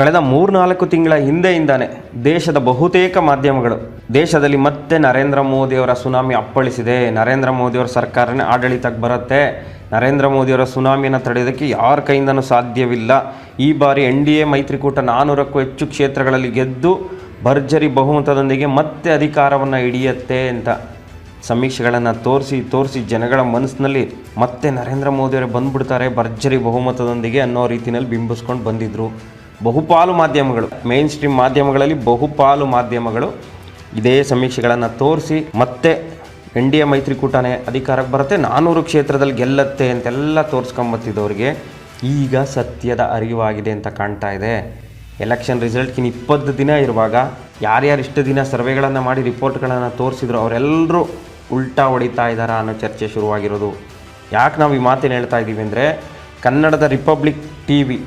ಕಳೆದ ಮೂರ್ನಾಲ್ಕು ತಿಂಗಳ ಹಿಂದೆಯಿಂದಾನೆ ದೇಶದ ಬಹುತೇಕ ಮಾಧ್ಯಮಗಳು, ದೇಶದಲ್ಲಿ ಮತ್ತೆ ನರೇಂದ್ರ ಮೋದಿಯವರ ಸುನಾಮಿ ಅಪ್ಪಳಿಸಿದೆ. ನರೇಂದ್ರ ಮೋದಿಯವರ ಸರ್ಕಾರನೇ ಆಡಳಿತಕ್ಕೆ ಬರುತ್ತೆ. ನರೇಂದ್ರ ಮೋದಿಯವರ ಸುನಾಮಿಯನ್ನು ತಡೆಯೋದಕ್ಕೆ ಯಾರ ಕೈಯಿಂದನೂ ಸಾಧ್ಯವಿಲ್ಲ. ಈ ಬಾರಿ ಎನ್ ಡಿ ಎ ಮೈತ್ರಿಕೂಟ ನಾನ್ನೂರಕ್ಕೂ ಹೆಚ್ಚು ಕ್ಷೇತ್ರಗಳಲ್ಲಿ ಗೆದ್ದು ಭರ್ಜರಿ ಬಹುಮತದೊಂದಿಗೆ ಮತ್ತೆ ಅಧಿಕಾರವನ್ನು ಹಿಡಿಯತ್ತೆ ಅಂತ ಸಮೀಕ್ಷೆಗಳನ್ನು ತೋರಿಸಿ ತೋರಿಸಿ ಜನಗಳ ಮನಸ್ಸಿನಲ್ಲಿ ಮತ್ತೆ ನರೇಂದ್ರ ಮೋದಿಯವರೇ ಬಂದ್ಬಿಡ್ತಾರೆ ಭರ್ಜರಿ ಬಹುಮತದೊಂದಿಗೆ ಅನ್ನೋ ರೀತಿಯಲ್ಲಿ ಬಿಂಬಿಸ್ಕೊಂಡು ಬಂದಿದ್ದರು ಬಹುಪಾಲು ಮಾಧ್ಯಮಗಳು ಮೇನ್ ಸ್ಟ್ರೀಮ್ ಮಾಧ್ಯಮಗಳಲ್ಲಿ ಬಹುಪಾಲು ಮಾಧ್ಯಮಗಳು ಇದೇ ಸಮೀಕ್ಷೆಗಳನ್ನು ತೋರಿಸಿ ಮತ್ತೆ ಎನ್ ಡಿ ಎ ಮೈತ್ರಿಕೂಟನೇ ಅಧಿಕಾರಕ್ಕೆ ಬರುತ್ತೆ. ನಾನ್ನೂರು ಕ್ಷೇತ್ರದಲ್ಲಿ ಗೆಲ್ಲತ್ತೆ ಅಂತೆಲ್ಲ ತೋರಿಸ್ಕೊಂಬತ್ತಿದ್ದವ್ರಿಗೆ ಈಗ ಸತ್ಯದ ಅರಿವಾಗಿದೆ ಅಂತ ಕಾಣ್ತಾ ಇದೆ. ಎಲೆಕ್ಷನ್ ರಿಸಲ್ಟ್ಗಿನ ಇಪ್ಪತ್ತು ದಿನ ಇರುವಾಗ ಯಾರ್ಯಾರು ಇಷ್ಟು ದಿನ ಸರ್ವೆಗಳನ್ನು ಮಾಡಿ ರಿಪೋರ್ಟ್ಗಳನ್ನು ತೋರಿಸಿದ್ರು ಅವರೆಲ್ಲರೂ ಉಲ್ಟಾ ಹೊಡಿತಾ ಇದ್ದಾರಾ ಅನ್ನೋ ಚರ್ಚೆ ಶುರುವಾಗಿರೋದು. ಯಾಕೆ ನಾವು ಈ ಮಾತೇನು ಹೇಳ್ತಾ ಇದ್ದೀವಿ ಅಂದರೆ ಕನ್ನಡದ ರಿಪಬ್ಲಿಕ್ ಟಿ ವಿ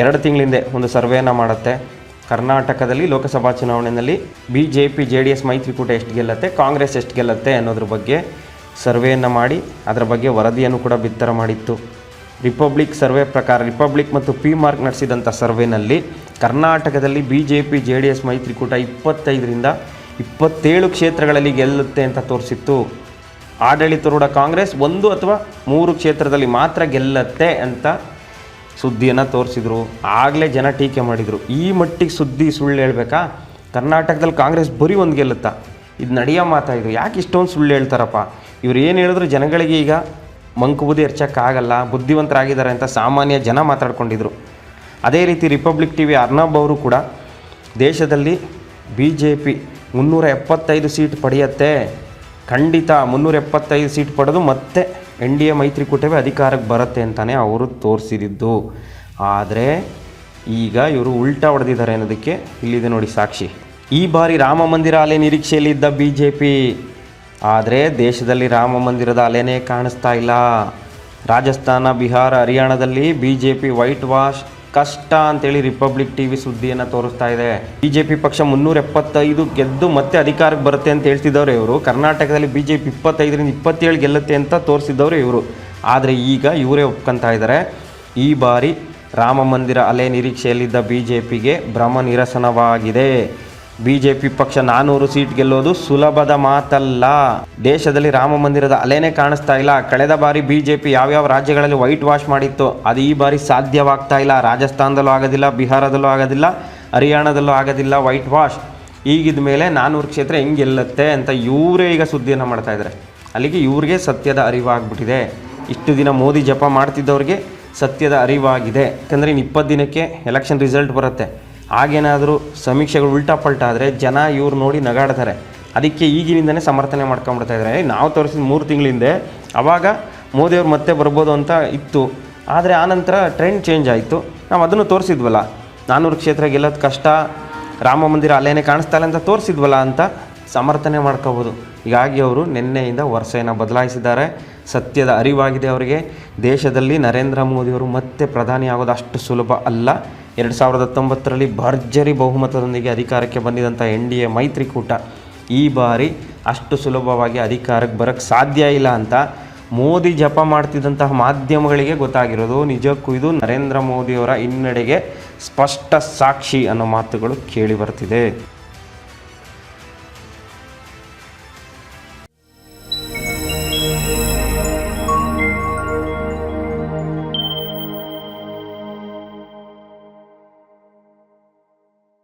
ಎರಡು ತಿಂಗಳಿಂದೆ ಒಂದು ಸರ್ವೆಯನ್ನು ಮಾಡುತ್ತೆ. ಕರ್ನಾಟಕದಲ್ಲಿ ಲೋಕಸಭಾ ಚುನಾವಣೆಯಲ್ಲಿ B J P J D S ಮೈತ್ರಿಕೂಟ ಎಷ್ಟು ಗೆಲ್ಲತ್ತೆ, ಕಾಂಗ್ರೆಸ್ ಎಷ್ಟು ಗೆಲ್ಲತ್ತೆ ಅನ್ನೋದ್ರ ಬಗ್ಗೆ ಸರ್ವೆಯನ್ನು ಮಾಡಿ, ಅದರ ಬಗ್ಗೆ ವರದಿಯನ್ನು ಕೂಡ ಬಿತ್ತರ ಮಾಡಿತ್ತು. ರಿಪಬ್ಲಿಕ್ ಸರ್ವೆ ಪ್ರಕಾರ, ರಿಪಬ್ಲಿಕ್ ಮತ್ತು ಪಿ ಮಾರ್ಕ್ ನಡೆಸಿದಂಥ ಸರ್ವೆನಲ್ಲಿ ಕರ್ನಾಟಕದಲ್ಲಿ B J P J D S ಮೈತ್ರಿಕೂಟ ಇಪ್ಪತ್ತೈದರಿಂದ ಇಪ್ಪತ್ತೇಳು ಕ್ಷೇತ್ರಗಳಲ್ಲಿ ಗೆಲ್ಲುತ್ತೆ ಅಂತ ತೋರಿಸಿತ್ತು. ಆಡಳಿತಾರೂಢ ಕಾಂಗ್ರೆಸ್ ಒಂದು ಅಥವಾ ಮೂರು ಕ್ಷೇತ್ರದಲ್ಲಿ ಮಾತ್ರ ಗೆಲ್ಲತ್ತೆ ಅಂತ ಸುದ್ದಿಯನ್ನು ತೋರಿಸಿದ್ರು, ಆಗಲೇ ಜನ ಟೀಕೆ ಮಾಡಿದರು. ಈ ಮಟ್ಟಿಗೆ ಸುದ್ದಿ ಸುಳ್ಳು ಹೇಳ್ಬೇಕಾ? ಕರ್ನಾಟಕದಲ್ಲಿ ಕಾಂಗ್ರೆಸ್ ಬರೀ ಒಂದು ಗೆಲ್ಲುತ್ತಾ. ಇದು ನಡೆಯೋ ಮಾತಾಯಿದ್ರು ಯಾಕೆ ಇಷ್ಟೊಂದು ಸುಳ್ಳು ಹೇಳ್ತಾರಪ್ಪ? ಇವ್ರು ಏನು ಹೇಳಿದ್ರು ಜನಗಳಿಗೆ ಈಗ ಮಂಕು ಬುದ್ಧಿ ಬುದ್ಧಿವಂತರಾಗಿದ್ದಾರೆ ಅಂತ ಸಾಮಾನ್ಯ ಜನ ಮಾತಾಡ್ಕೊಂಡಿದ್ರು. ಅದೇ ರೀತಿ ರಿಪಬ್ಲಿಕ್ ಟಿ ವಿ ಅರ್ನಬ್ ಅವರು ಕೂಡ ದೇಶದಲ್ಲಿ ಬಿ ಜೆ ಪಿ ಮುನ್ನೂರ ಎಪ್ಪತ್ತೈದು ಸೀಟ್ ಪಡೆಯತ್ತೆ. ಖಂಡಿತ ಮುನ್ನೂರ ಎಪ್ಪತ್ತೈದು ಸೀಟ್ ಪಡೆದು ಮತ್ತೆ ಎನ್ ಡಿ ಎ ಮೈತ್ರಿಕೂಟವೇ ಅಧಿಕಾರಕ್ಕೆ ಬರುತ್ತೆ ಅಂತಲೇ ಅವರು ತೋರಿಸಿದ್ದು ಆದರೆ ಈಗ ಇವರು ಉಲ್ಟಾ ಹೊಡೆದಿದ್ದಾರೆ ಅನ್ನೋದಕ್ಕೆ ಇಲ್ಲಿದೆ ನೋಡಿ ಸಾಕ್ಷಿ. ಈ ಬಾರಿ ರಾಮ ಮಂದಿರ ಅಲೆ ನಿರೀಕ್ಷೆಯಲ್ಲಿದ್ದ ಬಿ ಜೆ ಪಿ ಆದರೆ ದೇಶದಲ್ಲಿ ರಾಮ ಮಂದಿರದ ಅಲೆನೇ ಕಾಣಿಸ್ತಾ ಇಲ್ಲ. ರಾಜಸ್ಥಾನ, ಬಿಹಾರ, ಹರಿಯಾಣದಲ್ಲಿ B J P white wash ಕಷ್ಟ ಅಂತೇಳಿ ರಿಪಬ್ಲಿಕ್ ಟಿ ವಿ ಸುದ್ದಿಯನ್ನು ತೋರಿಸ್ತಾ ಇದೆ. ಬಿ ಜೆ ಪಿ ಪಕ್ಷ ಮುನ್ನೂರ ಎಪ್ಪತ್ತೈದು ಗೆದ್ದು ಮತ್ತೆ ಅಧಿಕಾರಕ್ಕೆ ಬರುತ್ತೆ ಅಂತ ಹೇಳ್ತಿದ್ದವ್ರೆ ಇವರು. ಕರ್ನಾಟಕದಲ್ಲಿ ಬಿ ಜೆ ಪಿ ಇಪ್ಪತ್ತೈದರಿಂದ ಇಪ್ಪತ್ತೇಳು ಗೆಲ್ಲುತ್ತೆ ಅಂತ ತೋರಿಸಿದ್ದವರು ಇವರು. ಆದರೆ ಈಗ ಇವರೇ ಒಪ್ಕೊಂತಾ ಇದ್ದಾರೆ ಈ ಬಾರಿ ರಾಮ ಮಂದಿರ ಅಲೆ ನಿರೀಕ್ಷೆಯಲ್ಲಿದ್ದ ಬಿ ಜೆ ಪಿಗೆ ಭ್ರಮ ನಿರಸನವಾಗಿದೆ. ಬಿ ಜೆ ಪಿ ಪಕ್ಷ ನಾನ್ನೂರು ಸೀಟ್ ಗೆಲ್ಲೋದು ಸುಲಭದ ಮಾತಲ್ಲ. ದೇಶದಲ್ಲಿ ರಾಮ ಮಂದಿರದ ಅಲೆನೇ ಕಾಣಿಸ್ತಾ ಇಲ್ಲ. ಕಳೆದ ಬಾರಿ ಬಿಜೆಪಿ ಯಾವ್ಯಾವ ರಾಜ್ಯಗಳಲ್ಲಿ ವೈಟ್ ವಾಶ್ ಮಾಡಿತ್ತು ಅದು ಈ ಬಾರಿ ಸಾಧ್ಯವಾಗ್ತಾ ಇಲ್ಲ. ರಾಜಸ್ಥಾನದಲ್ಲೂ ಆಗೋದಿಲ್ಲ, ಬಿಹಾರದಲ್ಲೂ ಆಗೋದಿಲ್ಲ, ಹರಿಯಾಣದಲ್ಲೂ ಆಗೋದಿಲ್ಲ ವೈಟ್ ವಾಶ್. ಈಗಿದ ಮೇಲೆ ನಾನ್ನೂರು ಕ್ಷೇತ್ರ ಹೆಂಗೆ ಗೆಲ್ಲುತ್ತೆ ಅಂತ ಇವರೇ ಈಗ ಸುದ್ದಿಯನ್ನು ಮಾಡ್ತಾ ಇದ್ದಾರೆ ಅಲ್ಲಿಗೆ ಇವ್ರಿಗೆ ಸತ್ಯದ ಅರಿವಾಗ್ಬಿಟ್ಟಿದೆ. ಇಷ್ಟು ದಿನ ಮೋದಿ ಜಪ ಮಾಡ್ತಿದ್ದವ್ರಿಗೆ ಸತ್ಯದ ಅರಿವಾಗಿದೆ. ಯಾಕಂದರೆ ಇನ್ನು ಇಪ್ಪತ್ತು ದಿನಕ್ಕೆ ಎಲೆಕ್ಷನ್ ರಿಸಲ್ಟ್ ಬರುತ್ತೆ. ಆಗೇನಾದರೂ ಸಮೀಕ್ಷೆಗಳು ಉಲ್ಟಾ ಪಲ್ಟಾ ಆದರೆ ಜನ ಇವ್ರು ನೋಡಿ ನಗಾಡ್ತಾರೆ. ಅದಕ್ಕೆ ಈಗಿನಿಂದನೇ ಸಮರ್ಥನೆ ಏ, ನಾವು ತೋರಿಸಿದ ಮೂರು ತಿಂಗಳಿಂದೆ ಆವಾಗ ಮೋದಿಯವ್ರು ಮತ್ತೆ ಬರ್ಬೋದು ಅಂತ ಇತ್ತು. ಆದರೆ ಆನಂತರ ಟ್ರೆಂಡ್ ಚೇಂಜ್ ಆಯಿತು. ನಾವು ಅದನ್ನು ತೋರಿಸಿದ್ವಲ್ಲ. ನಾನೂರು ಕ್ಷೇತ್ರ ಗೆಲ್ಲೋದು ಕಷ್ಟ ರಾಮ ಮಂದಿರ ಅಲ್ಲೇನೇ ಕಾಣಿಸ್ತಾ ಅಂತ ತೋರಿಸಿದ್ವಲ್ಲ ಅಂತ ಸಮರ್ಥನೆ ಮಾಡ್ಕೋಬೋದು. ಹೀಗಾಗಿ ಅವರು ನಿನ್ನೆಯಿಂದ ವರ್ಷೆಯನ್ನು ಬದಲಾಯಿಸಿದ್ದಾರೆ. ಸತ್ಯದ ಅರಿವಾಗಿದೆ ಅವರಿಗೆ. ದೇಶದಲ್ಲಿ ನರೇಂದ್ರ ಮೋದಿಯವರು ಮತ್ತೆ ಪ್ರಧಾನಿ ಆಗೋದು ಅಷ್ಟು ಸುಲಭ ಅಲ್ಲ. ಎರಡು ಸಾವಿರದ ಹತ್ತೊಂಬತ್ತರಲ್ಲಿ ಭರ್ಜರಿ ಬಹುಮತದೊಂದಿಗೆ ಅಧಿಕಾರಕ್ಕೆ ಬಂದಿದ್ದಂಥ ಎನ್ ಡಿ ಎ ಮೈತ್ರಿಕೂಟ. ಈ ಬಾರಿ ಅಷ್ಟು ಸುಲಭವಾಗಿ ಅಧಿಕಾರಕ್ಕೆ ಬರೋಕ್ಕೆ ಸಾಧ್ಯ ಇಲ್ಲ ಅಂತ ಮೋದಿ ಜಪ ಮಾಡ್ತಿದ್ದಂತಹ ಮಾಧ್ಯಮಗಳಿಗೆ ಗೊತ್ತಾಗಿರೋದು. ನಿಜಕ್ಕೂ ಇದು ನರೇಂದ್ರ ಮೋದಿಯವರ ಹಿನ್ನಡೆಗೆ ಸ್ಪಷ್ಟ ಸಾಕ್ಷಿ ಅನ್ನೋ ಮಾತುಗಳು ಕೇಳಿ ಬರ್ತಿದೆ.